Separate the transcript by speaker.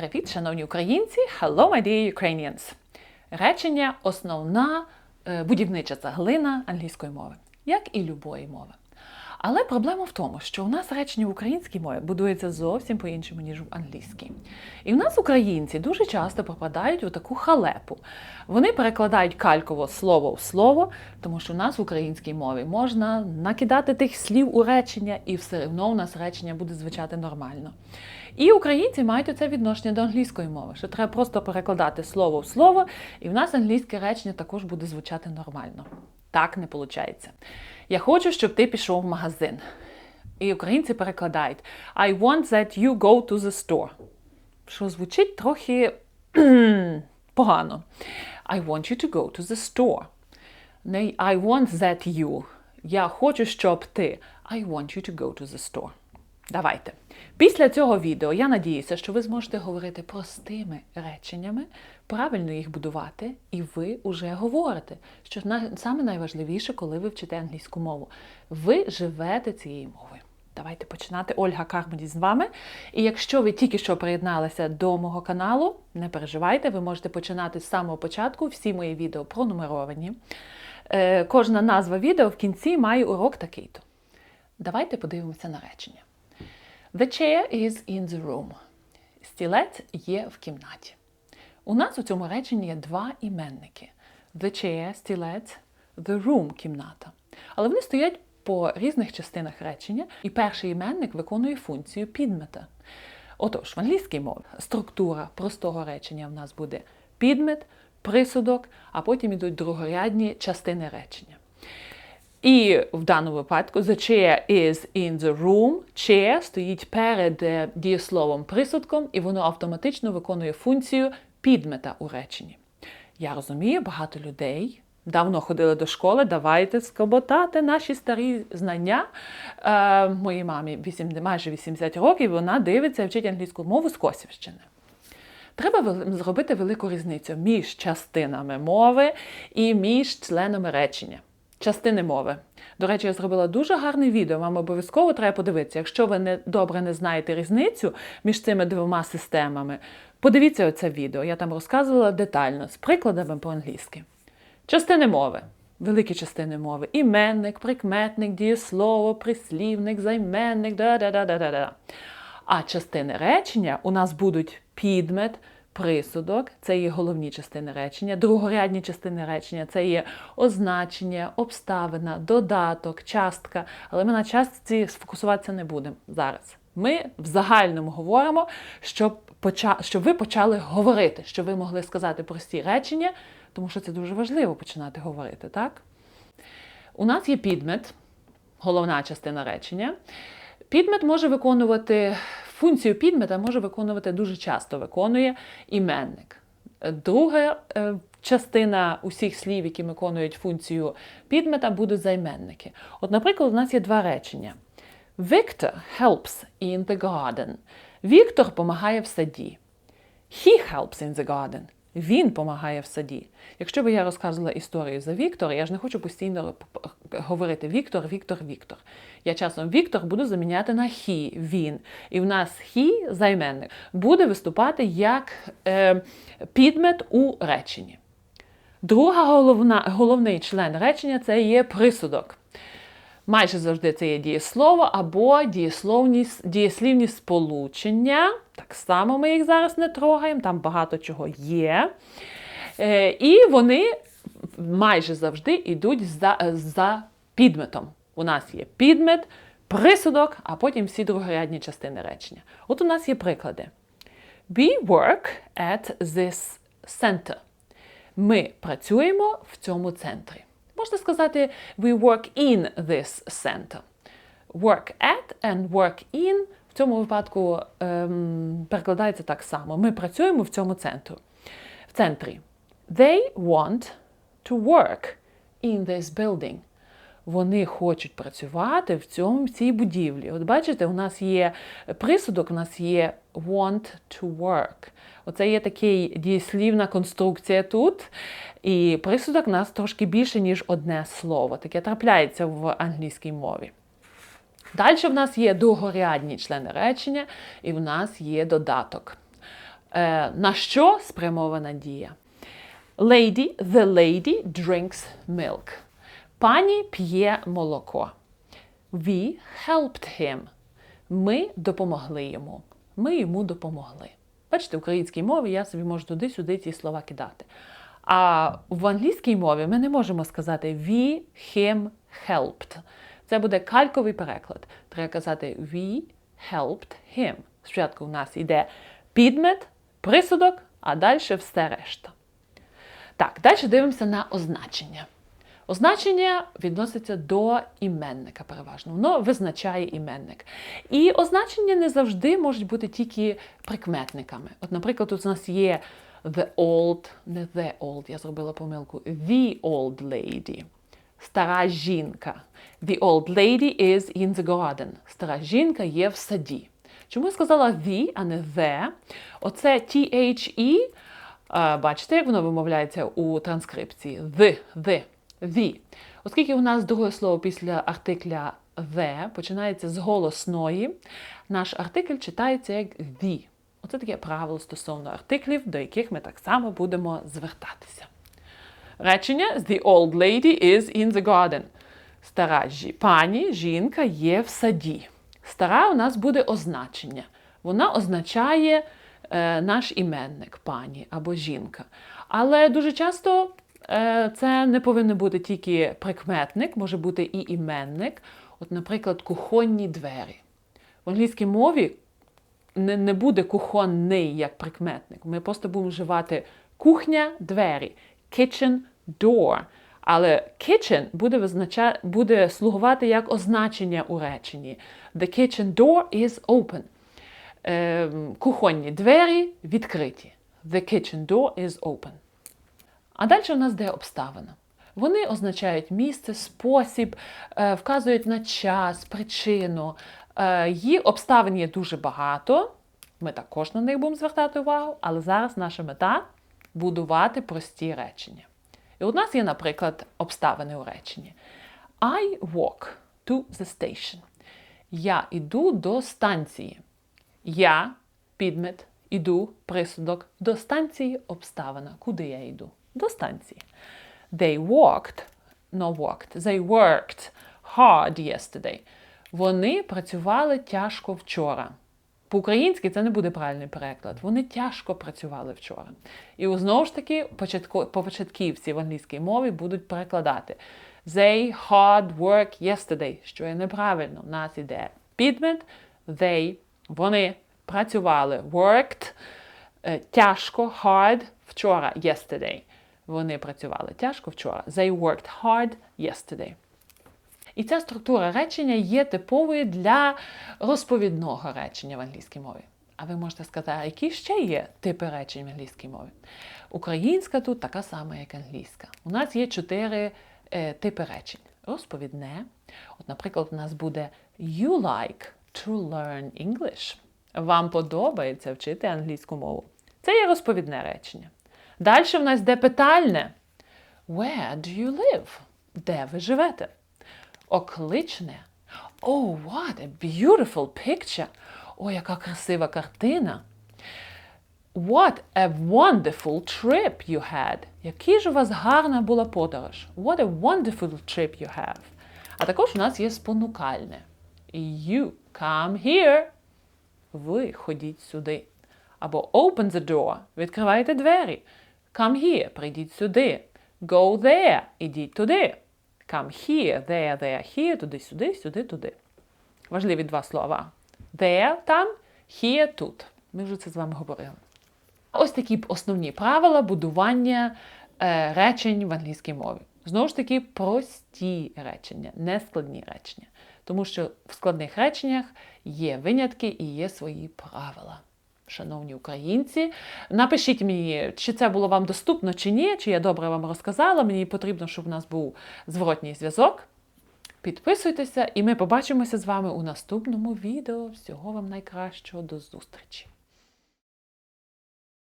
Speaker 1: Привіт, шановні українці! Hello, my dear Ukrainians! Речення основна е, будівнича цеглина англійської мови, як і любої мови. Але проблема в тому, що у нас речення в українській мові будується зовсім по-іншому, ніж в англійській. І в нас українці дуже часто попадають у таку халепу. Вони перекладають кальково слово в слово, тому що у нас в українській мові можна накидати тих слів у речення, і все одно у нас речення буде звучати нормально. І українці мають оце відношення до англійської мови, що треба просто перекладати слово в слово, і в нас англійське речення також буде звучати нормально. Так не виходить. Я хочу, щоб ти пішов в магазин. І українці перекладають I want that you go to the store. Що звучить трохи погано. I want you to go to the store. Не I want that you. Я хочу, щоб ти. I want you to go to the store. Давайте. Після цього відео я надіюся, що ви зможете говорити простими реченнями, правильно їх будувати, і ви вже говорите. Що саме найважливіше, коли ви вчите англійську мову. Ви живете цією мовою. Давайте починати. Ольга Кармоді з вами. І якщо ви тільки що приєдналися до мого каналу, не переживайте, ви можете починати з самого початку. Всі мої відео пронумеровані. Е, кожна назва відео в кінці має урок такий-то. Давайте подивимося на речення. The chair is in the room. Стілець є в кімнаті. У нас у цьому реченні є два іменники: The chair, стілець, the room кімната. Але вони стоять по різних частинах речення, і перший іменник виконує функцію підмета. Отож, в англійській мові структура простого речення в нас буде підмет, присудок, а потім йдуть другорядні частини речення. І в даному випадку the chair is in the room. Chair стоїть перед е, дієсловом присудком, і воно автоматично виконує функцію підмета у реченні. Я розумію, багато людей давно ходили до школи, давайте скоботати наші старі знання. Е, Моїй мамі 8, майже 80 років, вона дивиться і вчить англійську мову з Косівщини. Треба зробити велику різницю між частинами мови і між членами речення частини мови. До речі, я зробила дуже гарне відео. Вам обов'язково треба подивитися. Якщо ви не добре не знаєте різницю між цими двома системами, подивіться оце відео. Я там розказувала детально з прикладами по-англійськи. Частини мови. Великі частини мови. Іменник, прикметник, дієслово, прислівник, займенник, да-да-да-да-да. А частини речення у нас будуть підмет, присудок, це є головні частини речення, другорядні частини речення це є означення, обставина, додаток, частка. Але ми на частці сфокусуватися не будемо зараз. Ми в загальному говоримо, щоб поча... щоб ви почали говорити, щоб ви могли сказати прості речення, тому що це дуже важливо починати говорити. так? У нас є підмет, головна частина речення. Підмет може виконувати Функцію підмета може виконувати дуже часто виконує іменник. Друга е, частина усіх слів, які виконують функцію підмета, будуть займенники. От, наприклад, у нас є два речення. Victor helps in the garden. Віктор допомагає в саді. He helps in the garden. Він допомагає в саді. Якщо би я розказувала історію за Віктора, я ж не хочу постійно говорити Віктор, Віктор, Віктор. Я часом Віктор буду заміняти на хі, він. І в нас хі, займенник, буде виступати як е, підмет у реченні. Друга головна, головний член речення це є присудок. Майже завжди це є дієслово або дієсловні, дієслівні сполучення. Так само ми їх зараз не трогаємо, там багато чого є. Е, І вони майже завжди йдуть за, за підметом. У нас є підмет, присудок, а потім всі другорядні частини речення. От у нас є приклади. We work at this center. Ми працюємо в цьому центрі. Можна сказати, we work in this center. Work at and work in в цьому випадку ем, перекладається так само. Ми працюємо в цьому центру. В центрі. They want to work in this building. Вони хочуть працювати в цьому в цій будівлі. От бачите, у нас є присудок, у нас є want to work. Оце є така дієслівна конструкція тут. І присудок у нас трошки більше, ніж одне слово. Таке трапляється в англійській мові. Далі в нас є другорядні члени речення, і в нас є додаток. Е, на що спрямована дія? Lady, the lady drinks milk. Пані п'є молоко. We helped him. Ми допомогли йому. Ми йому допомогли. Бачите, в українській мові я собі можу туди-сюди ці слова кидати. А в англійській мові ми не можемо сказати we him helped. Це буде кальковий переклад. Треба казати we helped him. Спочатку у нас йде підмет, присудок, а далі все решта. Так, далі дивимося на означення. Означення відноситься до іменника переважно. Воно визначає іменник. І означення не завжди можуть бути тільки прикметниками. От, наприклад, тут у нас є the old, не the old, я зробила помилку, the old lady. Стара жінка. The old lady is in the garden. Стара жінка є в саді. Чому я сказала the, а не the? Оце THE, бачите, як воно вимовляється у транскрипції? The, the, the. Оскільки у нас друге слово після артикля the починається з голосної, наш артикль читається як the. Оце таке правило стосовно артиклів, до яких ми так само будемо звертатися. Речення The old lady is in the garden. Стара жі... пані, жінка є в саді. Стара у нас буде означення. Вона означає е, наш іменник, пані або жінка. Але дуже часто це не повинен бути тільки прикметник, може бути і іменник. От, наприклад, кухонні двері. В англійській мові не, не буде кухонний як прикметник. Ми просто будемо вживати кухня, двері, kitchen door. Але kitchen буде, визнача... буде слугувати як означення у реченні. The kitchen door is open. Ем, кухонні двері відкриті. The kitchen door is open. А далі у нас де обставина. Вони означають місце, спосіб, е, вказують на час, причину. Е, Їх обставин є дуже багато. Ми також на них будемо звертати увагу, але зараз наша мета будувати прості речення. І у нас є, наприклад, обставини у реченні. I walk to the station. Я йду до станції. Я, підмет, іду, присудок, до станції обставина. Куди я йду? До станції. They walked, no walked, they worked hard yesterday. Вони працювали тяжко вчора. По-українськи це не буде правильний переклад. Вони тяжко працювали вчора. І знову ж таки, початківці в англійській мові будуть перекладати They hard work yesterday, що є неправильно. У нас іде підмет, they, вони працювали, worked, е, тяжко, hard, вчора, yesterday. Вони працювали тяжко вчора. They worked hard yesterday. І ця структура речення є типовою для розповідного речення в англійській мові. А ви можете сказати, які ще є типи речень в англійській мові? Українська тут така сама, як англійська. У нас є чотири е, типи речень. Розповідне. От, наприклад, у нас буде You like to learn English. Вам подобається вчити англійську мову. Це є розповідне речення. Далі в нас йде питальне. Where do you live? Де ви живете? Окличне. Oh, what a beautiful picture! О, яка красива картина. What a wonderful trip you had. Який ж у вас гарна була подорож. What a wonderful trip you have. А також у нас є спонукальне. You come here. Ви ходіть сюди. Або open the door. Відкривайте двері. Come here. Прийдіть сюди. Go there. Ідіть туди. Come here, there, there, here, туди-сюди, сюди, туди. Важливі два слова. There, там, here, тут. Ми вже це з вами говорили. Ось такі основні правила будування е, речень в англійській мові. Знову ж таки, прості речення, не складні речення. Тому що в складних реченнях є винятки і є свої правила. Шановні українці, напишіть мені, чи це було вам доступно, чи ні, чи я добре вам розказала. Мені потрібно, щоб у нас був зворотній зв'язок. Підписуйтеся, і ми побачимося з вами у наступному відео. Всього вам найкращого, до зустрічі!